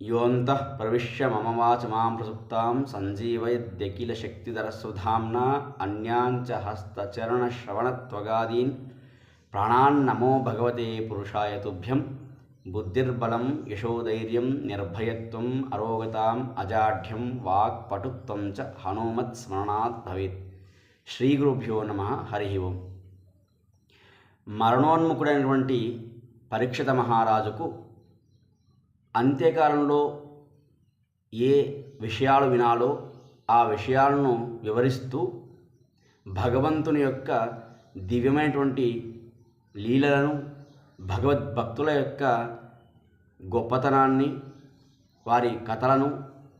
యోంతః ప్రవిశ్య మమ వాచమాం ప్రసుప్తాం సంజీవయద్యకిల సంజీవయద్యఖిలశక్తిధరస్వధామ్నా అన్యాంచ హస్తచరణశ్రవణత్వగాదీన్ ప్రాణాన్నమో భగవతే పురుషాయ తుభ్యం బుద్ధిర్బలం యశోధైర్యం నిర్భయత్వం అరోగతాం అజాఢ్యం వాక్ పటుత్వం చ హనుమత్ స్మరణాత్ భవేత్ శ్రీ గురుభ్యో నమ హరి ఓం మరణోన్ముఖుడైనటువంటి పరీక్షిత మహారాజుకు అంత్యకాలంలో ఏ విషయాలు వినాలో ఆ విషయాలను వివరిస్తూ భగవంతుని యొక్క దివ్యమైనటువంటి లీలలను భగవద్భక్తుల యొక్క గొప్పతనాన్ని వారి కథలను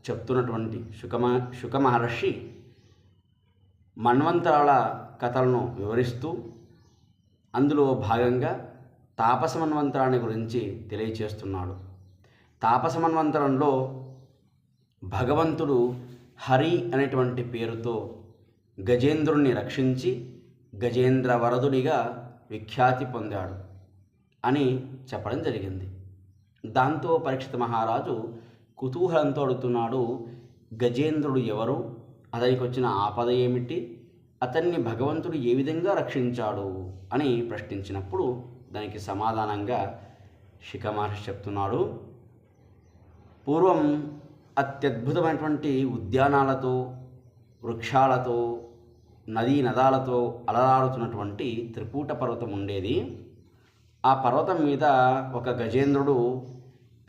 చెప్తున్నటువంటి శుకమ సుఖమహర్షి మన్వంతరాల కథలను వివరిస్తూ అందులో భాగంగా తాపస మన్వంతరాన్ని గురించి తెలియచేస్తున్నాడు. తాపసమన్వంతరంలో భగవంతుడు హరి అనేటువంటి పేరుతో గజేంద్రుణ్ణి రక్షించి గజేంద్ర వరదుడిగా విఖ్యాతి పొందాడు అని చెప్పడం జరిగింది. దాంతో పరీక్షిత మహారాజు కుతూహలంతో అడుగుతున్నాడు గజేంద్రుడు ఎవరు? అతనికి వచ్చిన ఆపద ఏమిటి? అతన్ని భగవంతుడు ఏ విధంగా రక్షించాడు? అని ప్రశ్నించినప్పుడు దానికి సమాధానంగా శిఖ మహర్షి చెప్తున్నాడు పూర్వం అత్యద్భుతమైనటువంటి ఉద్యానాలతో వృక్షాలతో నదీ నదాలతో అలరారుతున్నటువంటి త్రికూట పర్వతం ఉండేది. ఆ పర్వతం మీద ఒక గజేంద్రుడు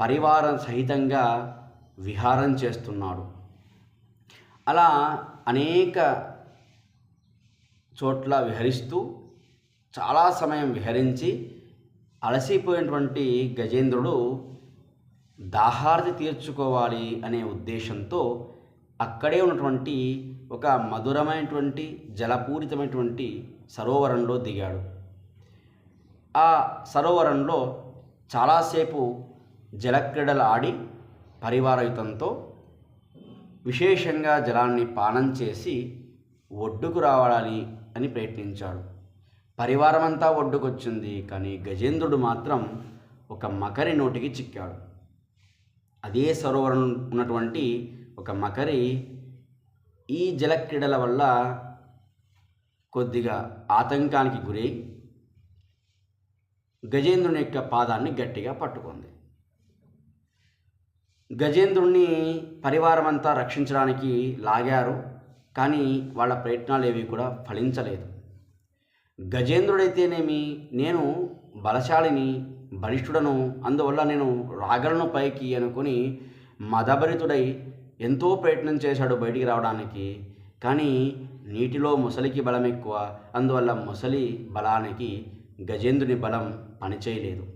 పరివార సహితంగా విహారం చేస్తున్నాడు. అలా అనేక చోట్ల విహరిస్తూ చాలా సమయం విహరించి అలసిపోయినటువంటి గజేంద్రుడు దాహార్తి తీర్చుకోవాలి అనే ఉద్దేశంతో అక్కడే ఉన్నటువంటి ఒక మధురమైనటువంటి జలపూరితమైనటువంటి సరోవరంలో దిగాడు. ఆ సరోవరంలో చాలాసేపు జలక్రీడలు ఆడి పరివారయుతంతో విశేషంగా జలాన్ని పానం చేసి ఒడ్డుకు రావాలి అని ప్రయత్నించాడు. పరివారమంతా ఒడ్డుకొచ్చింది కానీ గజేంద్రుడు మాత్రం ఒక మకరి నోటికి చిక్కాడు. అదే సరోవరం ఉన్నటువంటి ఒక మకరి ఈ జలక్రీడల వల్ల కొద్దిగా ఆతంకానికి గురై గజేంద్రుని యొక్క పాదాన్ని గట్టిగా పట్టుకుంది. గజేంద్రుణ్ణి పరివారమంతా రక్షించడానికి లాగారు కానీ వాళ్ళ ప్రయత్నాలు ఏవి కూడా ఫలించలేదు. గజేంద్రుడైతేనేమి నేను బలశాలిని బలిష్ఠుడను అందువల్ల నేను రాగలను పైకి అనుకుని మదభరితుడై ఎంతో ప్రయత్నం చేశాడు బయటికి రావడానికి. కానీ నీటిలో ముసలికి బలం ఎక్కువ అందువల్ల ముసలి బలానికి గజేంద్రుని బలం పనిచేయలేదు.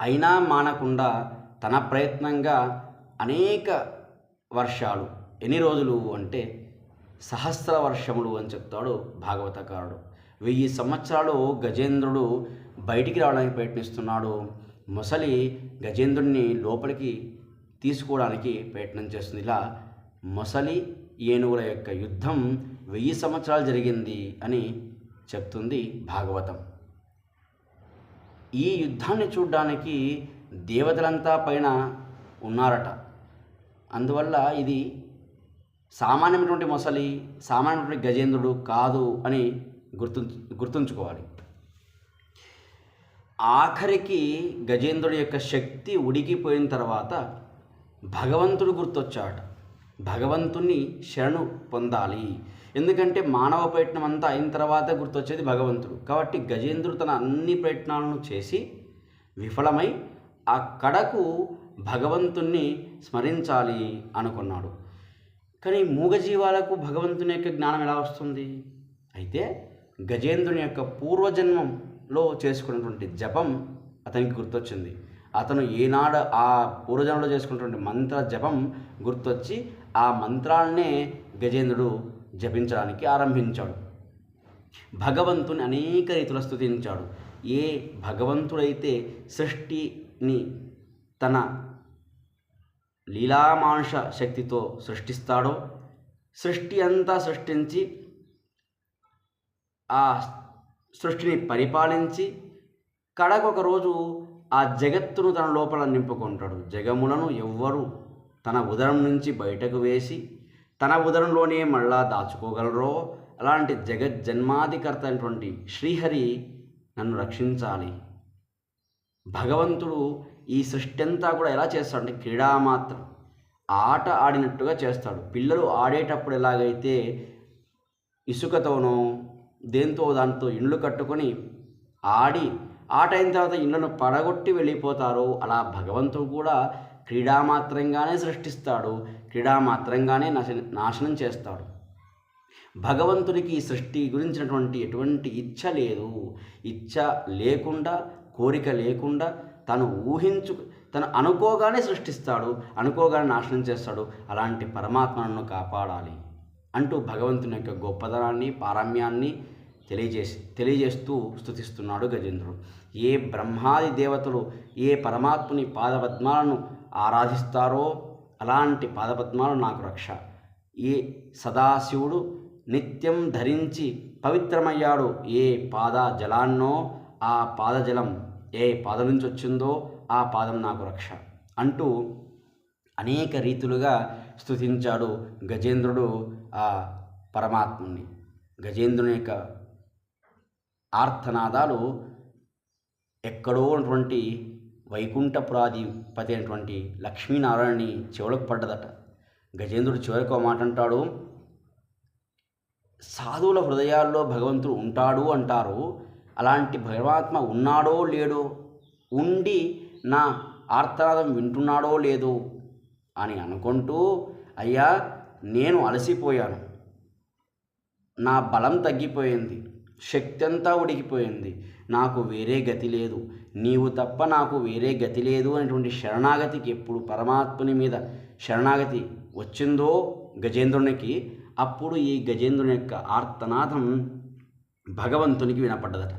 అయినా మానకుండా తన ప్రయత్నంగా అనేక వర్షాలు ఎన్ని రోజులు అంటే సహస్ర వర్షములు అని చెప్తాడు భాగవతకారుడు. వెయ్యి సంవత్సరాలు గజేంద్రుడు బయటికి రావడానికి ప్రయత్నిస్తున్నాడు. ముసలి గజేంద్రుడిని లోపలికి తీసుకోవడానికి ప్రయత్నం చేస్తుంది. ఇలా మొసలి ఏనుగుల యొక్క యుద్ధం వెయ్యి సంవత్సరాలు జరిగింది అని చెప్తుంది భాగవతం. ఈ యుద్ధాన్ని చూడ్డానికి దేవతలంతా పైన ఉన్నారట. అందువల్ల ఇది సామాన్యమైనటువంటి మొసలి సామాన్యమైనటువంటి గజేంద్రుడు కాదు అని గుర్తు గుర్తుంచుకోవాలి. ఆఖరికి గజేంద్రుడి యొక్క శక్తి ఉడికిపోయిన తర్వాత భగవంతుడు గుర్తొచ్చాట భగవంతుణ్ణి శరణు పొందాలి. ఎందుకంటే మానవ ప్రయత్నం అంతా అయిన తర్వాత గుర్తొచ్చేది భగవంతుడు. కాబట్టి గజేంద్రుడు తన అన్ని ప్రయత్నాలను చేసి విఫలమై ఆ కడకు భగవంతుణ్ణి స్మరించాలి అనుకున్నాడు. కానీ మూగజీవాలకు భగవంతుని యొక్క జ్ఞానం ఎలా వస్తుంది? అయితే గజేంద్రుని యొక్క పూర్వజన్మం లో చేసుకున్నటువంటి జపం అతనికి గుర్తొచ్చింది. అతను ఏనాడు ఆ పూర్వజనంలో చేసుకున్నటువంటి మంత్ర జపం గుర్తొచ్చి ఆ మంత్రాలనే గజేంద్రుడు జపించడానికి ఆరంభించాడు. భగవంతుని అనేక రీతుల స్థుతించాడు ఏ భగవంతుడైతే సృష్టిని తన లీలామానుష శక్తితో సృష్టిస్తాడో సృష్టి అంతా సృష్టించి ఆ సృష్టిని పరిపాలించి కడకొక రోజు ఆ జగత్తును తన లోపల నింపుకుంటాడు. జగములను ఎవ్వరు తన ఉదరం నుంచి బయటకు వేసి తన ఉదరంలోనే మళ్ళా దాచుకోగలరో? అలాంటి జగజ్జన్మాధికర్త అయినటువంటి శ్రీహరి నన్ను రక్షించాలి. భగవంతుడు ఈ సృష్టి అంతా కూడా ఎలా చేస్తాడంటే క్రీడా మాత్రం. ఆట ఆడినట్టుగా చేస్తాడు. పిల్లలు ఆడేటప్పుడు ఎలాగైతే ఇసుకతోనో దేంతో దాంతో ఇండ్లు కట్టుకొని ఆడి ఆట అయిన తర్వాత ఇళ్ళను పడగొట్టి వెళ్ళిపోతారో అలా భగవంతుడు కూడా క్రీడామాత్రంగానే సృష్టిస్తాడు క్రీడామాత్రంగానే నాశ నాశనం చేస్తాడు. భగవంతుడికి సృష్టి గురించినటువంటి ఎటువంటి ఇచ్ఛ లేదు. ఇచ్ఛ లేకుండా కోరిక లేకుండా తను ఊహించు తను అనుకోగానే సృష్టిస్తాడు అనుకోగానే నాశనం చేస్తాడు. అలాంటి పరమాత్మను కాపాడాలి. అంటూ భగవంతుని యొక్క గొప్పదనాన్ని పారమ్యాన్ని తెలియజేసి తెలియజేస్తూ స్థుతిస్తున్నాడు గజేంద్రుడు. ఏ బ్రహ్మాది దేవతలు ఏ పరమాత్ముని పాదపద్మాలను ఆరాధిస్తారో అలాంటి పాదపద్మాలు నాకు రక్ష. ఏ సదాశివుడు నిత్యం ధరించి పవిత్రమయ్యాడు. ఏ పాద జలాన్నో ఆ పాదజలం ఏ పాదం నుంచి వచ్చిందో ఆ పాదం నాకు రక్ష అంటూ అనేక రీతులుగా స్థుతించాడు గజేంద్రుడు. ఆ పరమాత్ముని గజేంద్రుని యొక్క ఆర్తనాదాలు ఎక్కడో ఉన్నటువంటి వైకుంఠపురాధిపతి అయినటువంటి లక్ష్మీనారాయణని చెవులకు పడ్డదట. గజేంద్రుడు చివరికి ఒక మాట అంటాడు సాధువుల హృదయాల్లో భగవంతుడు ఉంటాడు అంటారు. అలాంటి పరమాత్మ ఉన్నాడో లేడో ఉండి నా ఆర్తనాదం వింటున్నాడో లేదో అని అనుకుంటూ అయ్యా నేను అలసిపోయాను. నా బలం తగ్గిపోయింది. శక్తి అంతా ఉడికిపోయింది. నాకు వేరే గతి లేదు. నీవు తప్ప నాకు వేరే గతి లేదు అనేటువంటి శరణాగతికి ఎప్పుడు పరమాత్ముని మీద శరణాగతి వచ్చిందో గజేంద్రునికి అప్పుడు ఈ గజేంద్రుని యొక్క ఆర్తనాథం భగవంతునికి వినపడ్డదట.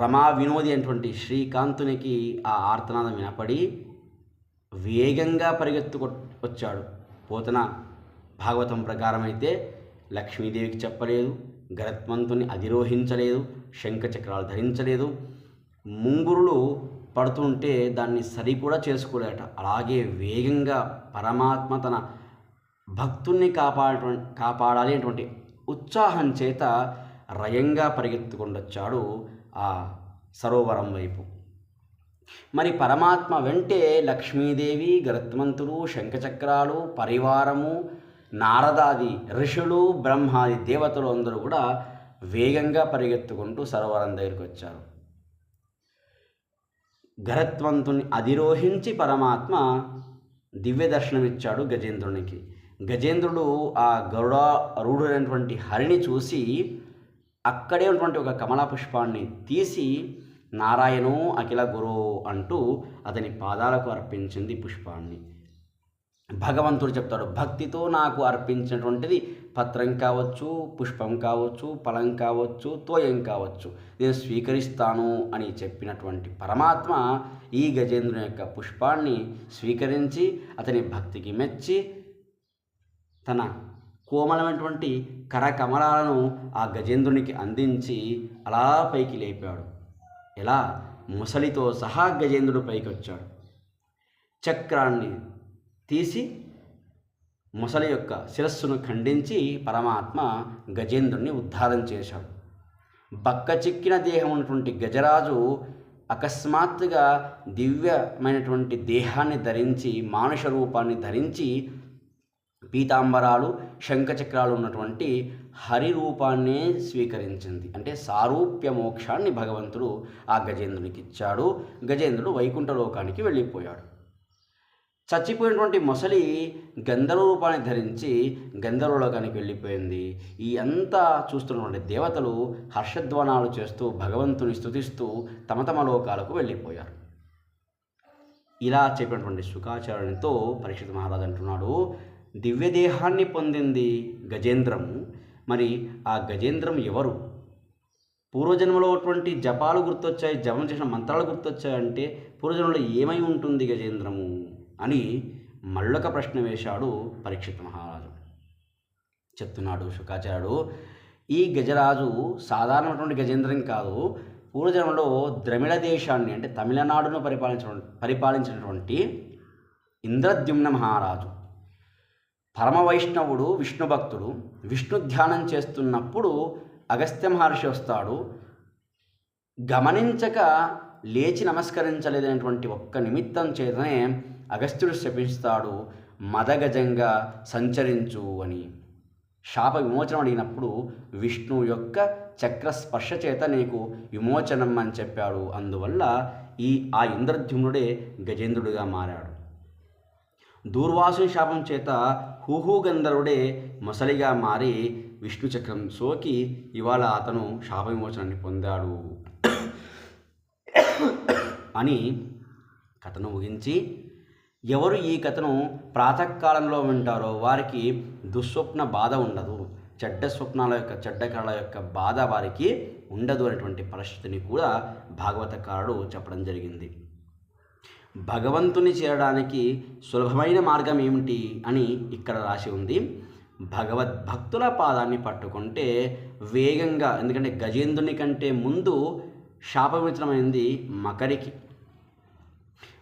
రమా వినోది అనేటువంటి శ్రీకాంతునికి ఆ ఆర్తనాదం వినపడి వేగంగా పరిగెత్తుకొ వచ్చాడు. పోతన భాగవతం ప్రకారం అయితే లక్ష్మీదేవికి చెప్పలేదు గరత్మంతుని అధిరోహించలేదు శంఖచక్రాలు ధరించలేదు. ముంగురులు పడుతుంటే దాన్ని సరి కూడా చేసుకోలేట. అలాగే వేగంగా పరమాత్మ తన భక్తుణ్ణి కాపాడ కాపాడాలి అటువంటి ఉత్సాహం చేత రయంగా పరిగెత్తుకుండొచ్చాడు ఆ సరోవరం వైపు. మరి పరమాత్మ వెంటే లక్ష్మీదేవి గరుత్మంతుడు శంఖచక్రాలు పరివారము నారదాది ఋషులు బ్రహ్మాది దేవతలు అందరూ కూడా వేగంగా పరిగెత్తుకుంటూ సరోవరం దగ్గరికి వచ్చారు. గరత్వంతుని అధిరోహించి పరమాత్మ దివ్య దర్శనమిచ్చాడు గజేంద్రునికి. గజేంద్రుడు ఆ గరుడారూఢుడైనటువంటి హరిని చూసి అక్కడే ఉన్నటువంటి ఒక కమలా పుష్పాన్ని తీసి నారాయణో అఖిల గురు అంటూ అతని పాదాలకు అర్పించింది పుష్పాన్ని. భగవంతుడు చెప్తాడు భక్తితో నాకు అర్పించినటువంటిది పత్రం కావచ్చు పుష్పం కావచ్చు ఫలం కావచ్చు తోయం కావచ్చు. నేను స్వీకరిస్తాను అని చెప్పినటువంటి పరమాత్మ ఈ గజేంద్రుని యొక్క పుష్పాన్ని స్వీకరించి అతని భక్తికి మెచ్చి తన కోమలమైనటువంటి కరకమలాలను ఆ గజేంద్రునికి అందించి అలా పైకి లేపాడు. ఎలా? ముసలితో సహా గజేంద్రుడు పైకి వచ్చాడు చక్రాన్ని తీసి ముసలి యొక్క శిరస్సును ఖండించి పరమాత్మ గజేంద్రుని ఉద్ధారం చేశాడు. బక్క చిక్కిన దేహం ఉన్నటువంటి గజరాజు అకస్మాత్తుగా దివ్యమైనటువంటి దేహాన్ని ధరించి మానుష రూపాన్ని ధరించి పీతాంబరాలు శంఖచక్రాలు ఉన్నటువంటి హరి రూపాన్నే స్వీకరించింది. అంటే సారూప్య మోక్షాన్ని భగవంతుడు ఆ గజేంద్రునికి ఇచ్చాడు. గజేంద్రుడు వైకుంఠ లోకానికి వెళ్ళిపోయాడు. చచ్చిపోయినటువంటి మొసలి గంధర్వ రూపాన్ని ధరించి గంధర్వలోకానికి వెళ్ళిపోయింది. ఈ అంతా చూస్తున్నటువంటి దేవతలు హర్షధ్వానాలు చేస్తూ భగవంతుని స్థుతిస్తూ తమ తమ లోకాలకు వెళ్ళిపోయారు. ఇలా చెప్పినటువంటి సుఖాచార్యునితో పరీక్షిత మహారాజు అంటున్నాడు దివ్యదేహాన్ని పొందింది గజేంద్రము. మరి ఆ గజేంద్రం ఎవరు? పూర్వజన్మలో అటువంటి జపాలు గుర్తొచ్చాయి జపం చేసిన మంత్రాలు గుర్తొచ్చాయంటే పూర్వజన్మలో ఏమై ఉంటుంది గజేంద్రము? అని మళ్ళొక ప్రశ్న వేశాడు పరీక్షిత్ మహారాజు. చెప్తున్నాడు శుకాచార్యుడు ఈ గజరాజు సాధారణమైనటువంటి గజేంద్రం కాదు పూర్వజన్మలో ద్రమిళ దేశాన్ని అంటే తమిళనాడును పరిపాలించిన పరిపాలించినటువంటి ఇంద్రద్యుమ్న మహారాజు. పరమవైష్ణవుడు విష్ణు భక్తుడు విష్ణు ధ్యానం చేస్తున్నప్పుడు అగస్త్య మహర్షి వస్తాడు. గమనించక లేచి నమస్కరించలేదనేటువంటి ఒక్క నిమిత్తం చేతనే అగస్త్యుడు శపిస్తాడు మదగజంగా సంచరించు అని. శాప విమోచనం అడిగినప్పుడు విష్ణు యొక్క చక్ర స్పర్శ చేత నీకు విమోచనం అని చెప్పాడు. అందువల్ల ఈ ఆ ఇంద్రద్యుమ్నుడే గజేంద్రుడిగా మారాడు. దూర్వాసుని శాపం చేత హూహూ గంధర్వుడే మొసలిగా మారి విష్ణు చక్రం సోకి ఇవాళ అతను శాప విమోచనాన్ని పొందాడు. అని కథను ముగించి ఎవరు ఈ కథను ప్రాతకాలంలో వింటారో వారికి దుస్వప్న బాధ ఉండదు. చెడ్డ స్వప్నాల యొక్క చెడ్డ కళ యొక్క బాధ వారికి ఉండదు అనేటువంటి పరిస్థితిని కూడా భాగవతకారుడు చెప్పడం జరిగింది. భగవంతుని చేరడానికి సులభమైన మార్గం ఏమిటి అని ఇక్కడ రాసి ఉంది. భగవద్భక్తుల పాదాన్ని పట్టుకుంటే వేగంగా ఎందుకంటే గజేంద్రుని కంటే ముందు శాపమిత్రమైంది మకరికి.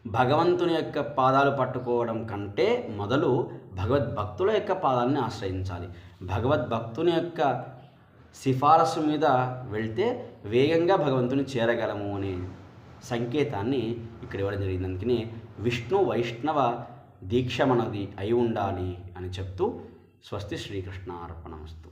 భగవంతుని యొక్క పాదాలు పట్టుకోవడం కంటే మొదలు భగవద్భక్తుల యొక్క పాదాలని ఆశ్రయించాలి. భగవద్భక్తుని యొక్క సిఫారసు మీద వెళ్తే వేగంగా భగవంతుని చేరగలము అని సంకేతాన్ని ఇక్కడ ఇవ్వడం జరిగింది. అందుకని విష్ణు వైష్ణవ దీక్ష మనది అయి ఉండాలి అని చెప్తూ స్వస్తి శ్రీకృష్ణ అర్పణమస్తు